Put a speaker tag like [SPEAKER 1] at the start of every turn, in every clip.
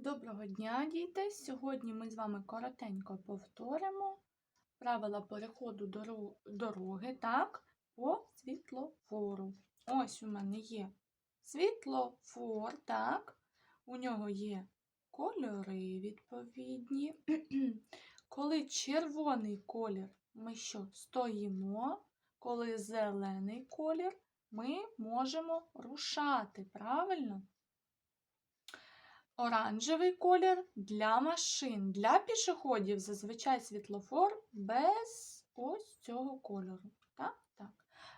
[SPEAKER 1] Доброго дня, діти! Сьогодні ми з вами коротенько повторимо правила переходу дороги так, по світлофору. Ось у мене є світлофор, так, у нього є кольори відповідні. Коли червоний колір, ми що стоїмо, коли зелений колір, ми можемо рушати, правильно? Оранжевий колір для машин. Для пішоходів зазвичай світлофор без ось цього кольору. Так, так.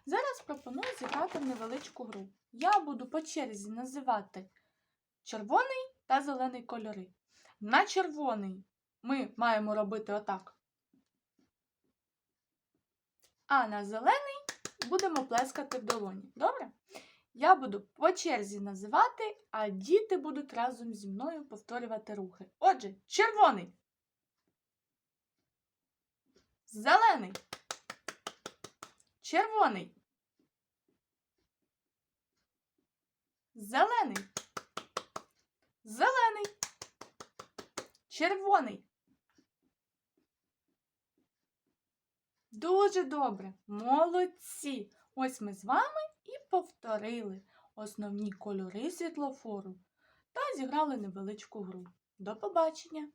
[SPEAKER 1] Зараз пропоную зіграти невеличку гру. Я буду по черзі називати червоний та зелений кольори. На червоний ми маємо робити отак. А на зелений будемо плескати в долоні. Добре? Я буду по черзі називати, а діти будуть разом зі мною повторювати рухи. Отже, червоний. Зелений. Червоний. Зелений. Зелений. Червоний. Дуже добре. Молодці. Ось ми з вами повторили основні кольори світлофору та зіграли невеличку гру. До побачення!